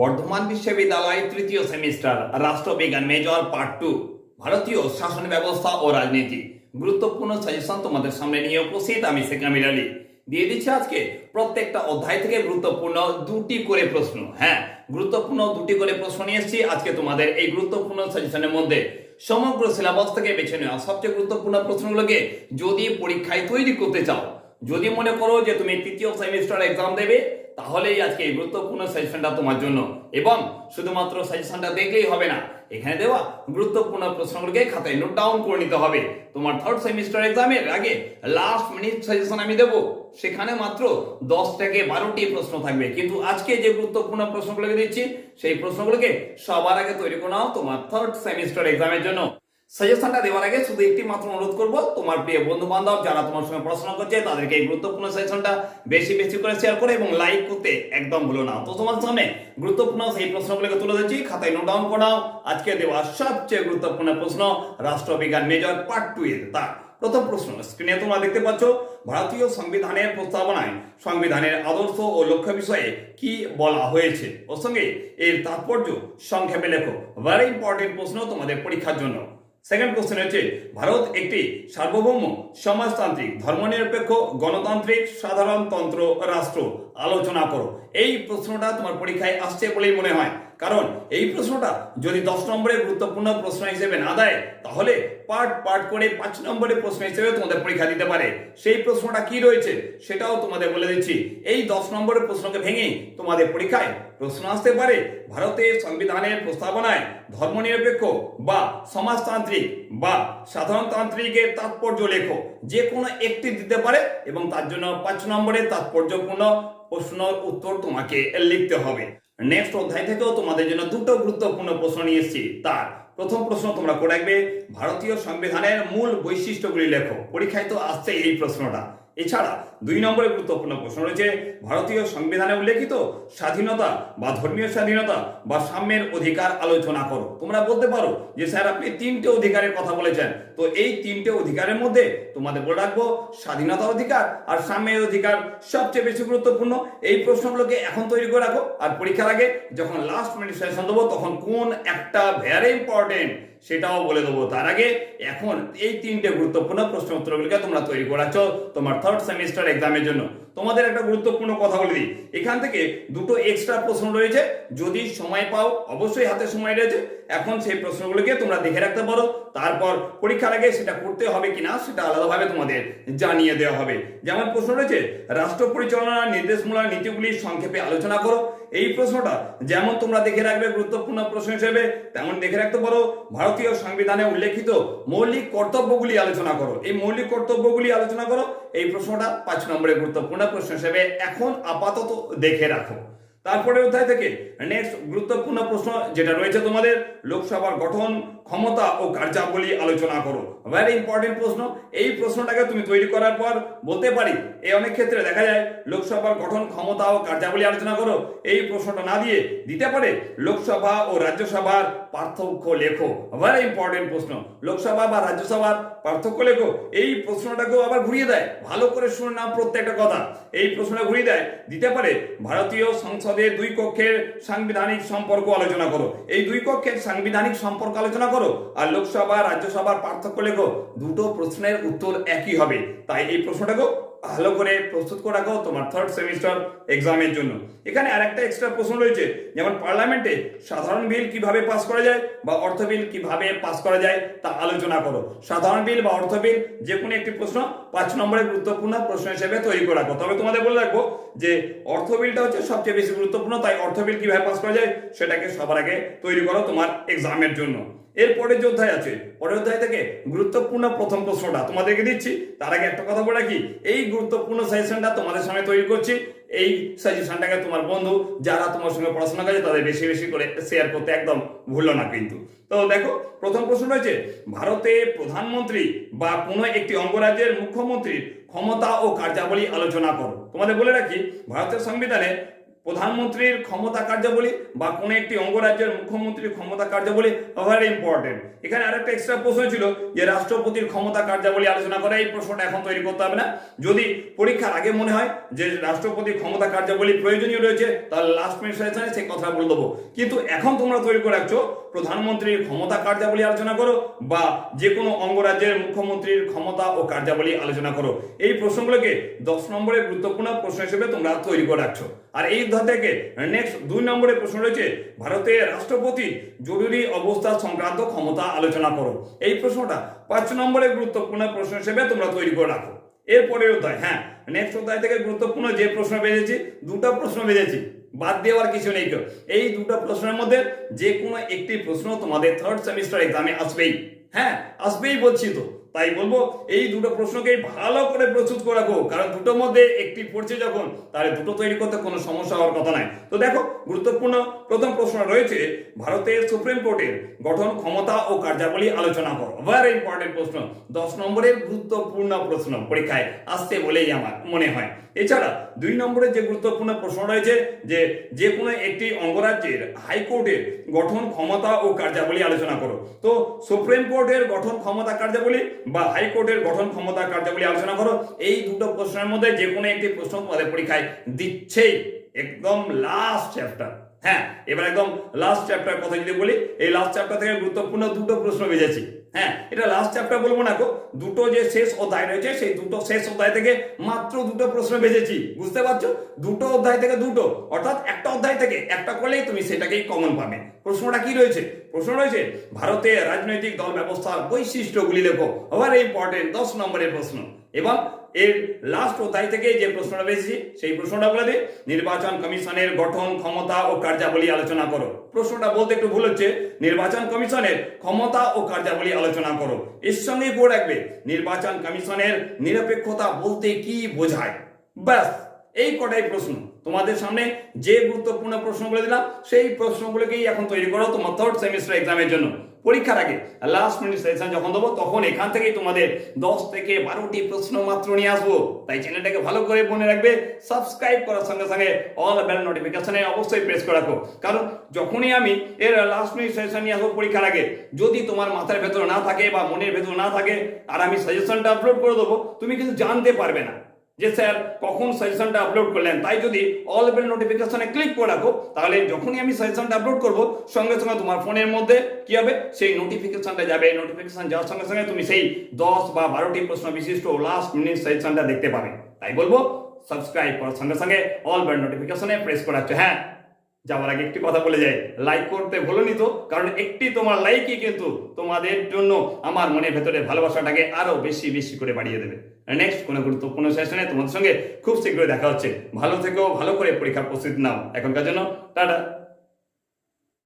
বর্ধমান বিশ্ববিদ্যালয় তৃতীয় সেমিস্টার, রাষ্ট্রবিজ্ঞান মেজর পার্ট টু ভারতীয় শাসন ব্যবস্থা ও রাজনীতি। গুরুত্বপূর্ণ সাজেশন তোমাদের সামনে নিয়ে উপস্থিত আমি শেখ আমির আলী দিয়ে দিচ্ছি আজকে প্রত্যেকটা অধ্যায় থেকে গুরুত্বপূর্ণ দুটি করে প্রশ্ন। হ্যাঁ গুরুত্বপূর্ণ দুটি করে প্রশ্ন নিয়ে এসেছি। আজকে তোমাদের এই গুরুত্বপূর্ণ সাজেশনের মধ্যে সমগ্র সিলেবাস থেকে বেছে নেওয়া সবচেয়ে গুরুত্বপূর্ণ প্রশ্নগুলোকে যদি পরীক্ষায় তৈরি করতে চাও, যদি মনে করো যে তুমি তৃতীয় সেমিস্টার এক্সাম দেবে তাহলেই আজকে এই গুরুত্বপূর্ণ সাজেশনটা তোমার জন্য। এবং শুধুমাত্র সাজেশনটা দেখলেই হবে না, এখানে দেওয়া গুরুত্বপূর্ণ প্রশ্নগুলোকে খাতায় নোট ডাউন করে নিতে হবে। তোমার থার্ড সেমিস্টার এক্সামের আগে লাস্ট মিনিট সাজেশন আমি দেবো। সেখানে মাত্র দশ থেকে বারোটি প্রশ্ন থাকবে। কিন্তু আজকে যে গুরুত্বপূর্ণ প্রশ্নগুলোকে দিচ্ছি, সেই প্রশ্নগুলোকে সবার আগে তৈরি করে নাও তোমার থার্ড সেমিস্টার এক্সামের জন্য। সাজেশনটা দেওয়ার আগে শুধু একটি মাত্র অনুরোধ করব, তোমার প্রিয় বন্ধু বান্ধব যারা তোমার সঙ্গে পড়াশোনা করছে, তাদেরকে এই গুরুত্বপূর্ণ সাজেশনটা বেশি বেশি করে শেয়ার করে এবং লাইক করতে একদম ভুলো না। তো তোমার সামনে গুরুত্বপূর্ণ সেই প্রশ্নগুলোকে তুলে দিচ্ছি খাতায় নোট ডাউন করে নাও। আজকে দেওয়া সবচেয়ে গুরুত্বপূর্ণ প্রশ্ন, রাষ্ট্রবিজ্ঞান মেজর পার্ট টু এর। তা প্রথম প্রশ্ন স্ক্রিনে তোমরা দেখতে পাচ্ছ, ভারতীয় সংবিধানের প্রস্তাবনায় সংবিধানের আদর্শ ও লক্ষ্য বিষয়ে কি বলা হয়েছে? ওর সঙ্গে এর তাৎপর্য সংক্ষেপে লেখো। ভেরি ইম্পর্টেন্ট প্রশ্ন তোমাদের পরীক্ষার জন্য। সেকেন্ড কোশ্চেন হচ্ছে ভারত একটি সার্বভৌম সমাজতান্ত্রিক ধর্মনিরপেক্ষ গণতান্ত্রিক সাধারণতন্ত্র রাষ্ট্র। আলোচনা করো। এই প্রশ্নটা তোমার পরীক্ষায় আসছে বলেই মনে হয়। কারণ এই প্রশ্নটা যদি দশ নম্বরের গুরুত্বপূর্ণ প্রশ্ন হিসেবে না দেয়, তাহলে পার্ট পার্ট করে পাঁচ নম্বরের প্রশ্ন হিসেবে তোমাদের পরীক্ষা দিতে পারে। সেই প্রশ্নটা কি রয়েছে সেটাও তোমাদের বলে দিচ্ছি। এই দশ নম্বরের প্রশ্নকে ভেঙে তোমাদের পরীক্ষায় প্রশ্ন আসতে পারে। ভারতের সংবিধানের প্রস্তাবনায় ধর্মনিরপেক্ষ বা সমাজতান্ত্রিক বা সাধারণতান্ত্রিকের তাৎপর্য লেখো। যে কোনো একটি দিতে পারে এবং তার জন্য পাঁচ নম্বরের তাৎপর্যপূর্ণ প্রশ্ন উত্তর তোমাকে লিখতে হবে। নেক্সট অধ্যায় থেকেও তোমাদের জন্য দুটো গুরুত্বপূর্ণ প্রশ্ন নিয়ে এসেছি। তার প্রথম প্রশ্ন তোমরা করে রাখবে, ভারতীয় সংবিধানের মূল বৈশিষ্ট্যগুলি লেখো। পরীক্ষায় তো আসছে এই প্রশ্নটা। এছাড়া দুই নম্বরে গুরুত্বপূর্ণ প্রশ্ন রয়েছে, ভারতীয় সংবিধানে উল্লেখিত স্বাধীনতা বা ধর্মীয় স্বাধীনতা বা সাম্যের অধিকার আলোচনা করো। তোমরা বলতে পারো যে স্যার আপনি তিনটে অধিকারের কথা বলেছেন। তো এই তিনটে অধিকারের মধ্যে তোমাদের বলে রাখব স্বাধীনতা অধিকার আর সাম্যের অধিকার সবচেয়ে বেশি গুরুত্বপূর্ণ। এই প্রশ্নগুলোকে এখন তৈরি করে রাখো আর পরীক্ষার আগে যখন লাস্ট মিনিট সেশন দেবো, তখন কোন একটা ভেরি ইম্পর্টেন্ট সেটাও বলে দেবো। তার আগে এখন এই তিনটে গুরুত্বপূর্ণ প্রশ্ন উত্তরগুলিকে তোমরা তৈরি করাচ্ছ তোমার থার্ড সেমিস্টার এক্সামের জন্য। তোমাদের একটা গুরুত্বপূর্ণ কথা বলে দিই। এখান থেকে দুটো এক্সট্রা প্রশ্ন রয়েছে। যদি সময় পাও, অবশ্যই হাতে সময় রয়েছে। এখন সেই প্রশ্নগুলোকে তোমরা দেখে রাখতে পারো। তারপর পরীক্ষার আগে সেটা করতে হবে কিনা, সেটা আলাদাভাবে তোমাদের জানিয়ে দেওয়া হবে। যেমন প্রশ্ন রয়েছে, রাষ্ট্র পরিচালনার নির্দেশমূলক নীতিগুলি সংক্ষেপে আলোচনা করো। এই প্রশ্নটা যেমন তোমরা দেখে রাখবে গুরুত্বপূর্ণ প্রশ্ন হিসেবে, তেমন দেখে রাখতে পারো। ভারতীয় সংবিধানে উল্লেখিত মৌলিক কর্তব্যগুলি আলোচনা করো। এই মৌলিক কর্তব্যগুলি আলোচনা করো। এই প্রশ্নটা পাঁচ নম্বরে গুরুত্বপূর্ণ প্রশ্ন হিসেবে এখন আপাতত দেখে রাখো। তারপরে অধ্যায় থেকে নেক্সট গুরুত্বপূর্ণ প্রশ্ন যেটা রয়েছে তোমাদের, লোকসভার গঠন, ক্ষমতা ও কার্যাবলী আলোচনা করো। ভেরি ইম্পর্টেন্ট প্রশ্ন। এই প্রশ্নটাকে তুমি তৈরি করার পর বলতে পারি, এই অনেক ক্ষেত্রে দেখা যায় লোকসভার গঠন, ক্ষমতা ও কার্যাবলী আলোচনা করো। এই প্রশ্নটা না দিয়ে দিতে পারে লোকসভা ও রাজ্যসভার পার্থক্য লেখো। ভেরি ইম্পর্টেন্ট প্রশ্ন। লোকসভা বা রাজ্যসভার পার্থক্য লেখো। এই প্রশ্নটাকেও আবার ঘুরিয়ে দেয়। ভালো করে শুনে নাও প্রত্যেকটা কথা। এই প্রশ্নটা ঘুরিয়ে দেয়। দিতে পারে ভারতীয় সংসদের দুই কক্ষের সাংবিধানিক সম্পর্ক আলোচনা করো। এই দুই কক্ষের সাংবিধানিক সম্পর্ক আলোচনা করো আর লোকসভা, রাজ্যসভার পার্থক্য লেখো। দুটো প্রশ্নের উত্তর একই হবে। তাই এই প্রশ্নটাকেও ভালো করে প্রস্তুত করে রাখো তোমার থার্ড সেমিস্টার এক্সামের জন্য। এখানে আরেকটা এক্সট্রা প্রশ্ন রয়েছে, যেমন পার্লামেন্টে সাধারণ বিল কীভাবে পাস করা যায় বা অর্থ বিল কীভাবে পাস করা যায় তা আলোচনা করো। সাধারণ বিল বা অর্থ বিল যে কোনো একটি প্রশ্ন পাঁচ নম্বরের গুরুত্বপূর্ণ প্রশ্ন হিসেবে তৈরি করে রাখো। তবে তোমাদের বলে রাখব যে অর্থ বিলটা হচ্ছে সবচেয়ে বেশি গুরুত্বপূর্ণ, তাই অর্থ বিল কীভাবে পাস করা যায় সেটাকে সবার আগে তৈরি করো তোমার এক্সামের জন্য। এরপরে যে অধ্যায় আছে, পরের অধ্যায় থেকে গুরুত্বপূর্ণ প্রথম প্রশ্নটা তোমাদেরকে দিচ্ছি। তার আগে একটা কথা বলে রাখি, এই গুরুত্বপূর্ণ সাজেশনটা তোমাদের সামনে তৈরি করছি। এই সাজেশনটাকে তোমার বন্ধু যারা তোমার সঙ্গে পড়াশোনা করে তাদের বেশি বেশি করে শেয়ার করতে একদম ভুলো না কিন্তু। তো দেখো, প্রথম প্রশ্ন রয়েছে, ভারতে প্রধানমন্ত্রী বা কোনো একটি অঙ্গরাজ্যের মুখ্যমন্ত্রীর ক্ষমতা ও কার্যাবলী আলোচনা করো। তোমাদের বলে রাখি, ভারতের সংবিধানে প্রধানমন্ত্রীর ক্ষমতা কার্যাবলী বা কোনো একটি অঙ্গরাজ্যের মুখ্যমন্ত্রীর ক্ষমতা কার্যাবলী ভেরি ইম্পর্টেন্ট এখানে আরেকটা এক্সট্রা প্রশ্ন ছিল যে রাষ্ট্রপতির ক্ষমতা কার্যাবলী আলোচনা করা, এই প্রশ্নটা এখন তৈরি করতে হবে না। যদি পরীক্ষার আগে মনে হয় যে রাষ্ট্রপতির ক্ষমতা কার্যাবলী প্রয়োজনীয় রয়েছে, তাহলে লাস্ট মিনিট সেই কথা বলে দেবো। কিন্তু এখন তোমরা তৈরি করে রাখছো, প্রধানমন্ত্রীর ক্ষমতা কার্যাবলী আলোচনা করো বা যে কোনো অঙ্গরাজ্যের মুখ্যমন্ত্রীর ক্ষমতা ও কার্যাবলী আলোচনা করো। এই প্রশ্নগুলোকে দশ নম্বরের গুরুত্বপূর্ণ প্রশ্ন হিসেবে তোমরা তৈরি করে রাখছো। আর এই অধ্যায় থেকে নেক্সট দুই নম্বরের প্রশ্ন রয়েছে ভারতের রাষ্ট্রপতি জরুরি অবস্থা সংক্রান্ত ক্ষমতা আলোচনা করো। এই প্রশ্নটা পাঁচ নম্বরের গুরুত্বপূর্ণ প্রশ্ন হিসেবে তোমরা তৈরি করে রাখো। এরপরের অধ্যায় হ্যাঁ নেক্সট অধ্যায় থেকে গুরুত্বপূর্ণ যে প্রশ্ন বেজেছি দুটো প্রশ্ন বেজেছি বাদ দেওয়ার কিছু নেই কেউ। এই দুটো প্রশ্নের মধ্যে যে কোনো একটি প্রশ্ন তোমাদের থার্ড সেমিস্টার এক্সামে আসবেই। হ্যাঁ আসবেই বলছি তো। তাই বলব, এই দুটো প্রশ্নকে ভালো করে প্রস্তুত করে রাখো, কারণ দুটোর মধ্যে একটি পড়ছে যখন, তাহলে দুটো তৈরি করতে কোনো সমস্যা হওয়ার কথা নাই তো দেখো, গুরুত্বপূর্ণ প্রথম প্রশ্ন রয়েছে, ভারতের সুপ্রিম কোর্টের গঠন ক্ষমতা ও কার্যাবলী আলোচনা করো। ভেরি ইম্পর্টেন্ট প্রশ্ন। দশ নম্বরের গুরুত্বপূর্ণ প্রশ্ন পরীক্ষায় আসছে বলেই আমার মনে হয়। এছাড়া দুই নম্বরের যে গুরুত্বপূর্ণ প্রশ্ন রয়েছে, যে যে কোনো একটি অঙ্গরাজ্যের হাইকোর্টের গঠন ক্ষমতা ও কার্যাবলী আলোচনা করো। তো সুপ্রিম কোর্টের গঠন ক্ষমতা কার্যাবলী বা হাইকোর্টের গঠন ক্ষমতা কার্যাবলী আলোচনা করো। এই দুটো প্রশ্নের মধ্যে যে কোনো একটি প্রশ্ন তোমাদের পরীক্ষায় দিচ্ছেই। একদম লাস্ট চ্যাপ্টার হ্যাঁ এবার একদম লাস্ট চ্যাপ্টার কথা যদি বলি, এই লাস্ট চ্যাপ্টার থেকে গুরুত্বপূর্ণ দুটো প্রশ্ন বেজেছি। হ্যাঁ এটা লাস্ট চ্যাপ্টার বলব না গো, দুটো যে শেষ অধ্যায় রয়েছে, সেই দুটো শেষ অধ্যায় থেকে মাত্র দুটো প্রশ্ন বেজেছি, বুঝতে পারছ? দুটো অধ্যায় থেকে দুটো, অর্থাৎ একটা অধ্যায় থেকে একটা করলেই তুমি সেটাকেই কমন পাবে। প্রশ্নটা কি রয়েছে? প্রশ্ন রয়েছে, ভারতের রাজনৈতিক দল ব্যবস্থার বৈশিষ্ট্যগুলি লেখো। ভেরি ইম্পর্টেন্ট দশ নম্বরের প্রশ্ন। এবং এর লাস্ট অধ্যায় থেকে যে প্রশ্নটা বেশি, সেই প্রশ্নটা বলে দিই নির্বাচন কমিশনের গঠন, ক্ষমতা ও কার্যাবলী আলোচনা করো। প্রশ্নটা বলতে একটু ভুল হচ্ছে। নির্বাচন কমিশনের ক্ষমতা ও কার্যাবলী আলোচনা করো। এর সঙ্গে করে রাখবে। নির্বাচন কমিশনের নিরপেক্ষতা বলতে কি বোঝায়? ব্যাস, এই কটাই প্রশ্ন। তোমাদের সামনে যে গুরুত্বপূর্ণ প্রশ্নগুলো দিলাম, সেই প্রশ্নগুলোকেই এখন তৈরি করো তোমার থার্ড সেমিস্টার এক্সামের জন্য। পরীক্ষার আগে লাস্ট মিনিট সেশন যখন দেবো, তখন এখান থেকেই তোমাদের দশ থেকে বারোটি প্রশ্ন মাত্র নিয়ে আসব। তাই চ্যানেলটাকে ভালো করে মনে রাখবে সাবস্ক্রাইব করার সঙ্গে সঙ্গে অল বেল নোটিফিকেশনে অবশ্যই প্রেস করে রাখো। কারণ যখনই আমি এর লাস্ট মিনিট সেশন নিয়ে আসব পরীক্ষার আগে, যদি তোমার মাথার ভেতর না থাকে বা মনের ভেতর না থাকে, আর আমি সাজেশনটা আপলোড করে দেবো, তুমি কিন্তু জানতে পারবে না। যে স্যার, কখন সাজেশনটা আপলোড করলেন? তাই যদি অল বেল নোটিফিকেশনে ক্লিক করে রাখো, তাহলে যখনই আমি সাজেশনটা আপলোড করব, সঙ্গে সঙ্গে তোমার ফোনের মধ্যে কি হবে? সেই নোটিফিকেশনটা যাবে। নোটিফিকেশন যাওয়ার সঙ্গে সঙ্গে তুমি সেই দশ বা বারোটি প্রশ্ন বিশিষ্ট লাস্ট মিনিট সাজেশনটা দেখতে পাবে। তাই বলব সাবস্ক্রাইব করার সঙ্গে সঙ্গে অল বেল নোটিফিকেশনে প্রেস করে হ্যাঁ যাওয়ার আগে একটি কথা বলে যাই। লাইক করতে ভুলোনি তো, কারণ একটি তোমার লাইকই কিন্তু তোমাদের জন্য আমার মনের ভেতরে ভালোবাসাটাকে আরও বেশি বেশি করে বাড়িয়ে দেবে। নেক্সট কোনো গুরুত্বপূর্ণ সেশনে তোমাদের সঙ্গে খুব শীঘ্রই দেখা হচ্ছে। ভালো থেকেও ভালো করে পরীক্ষা প্রস্তুতি নাও। এখনকার জন্য, টাটা।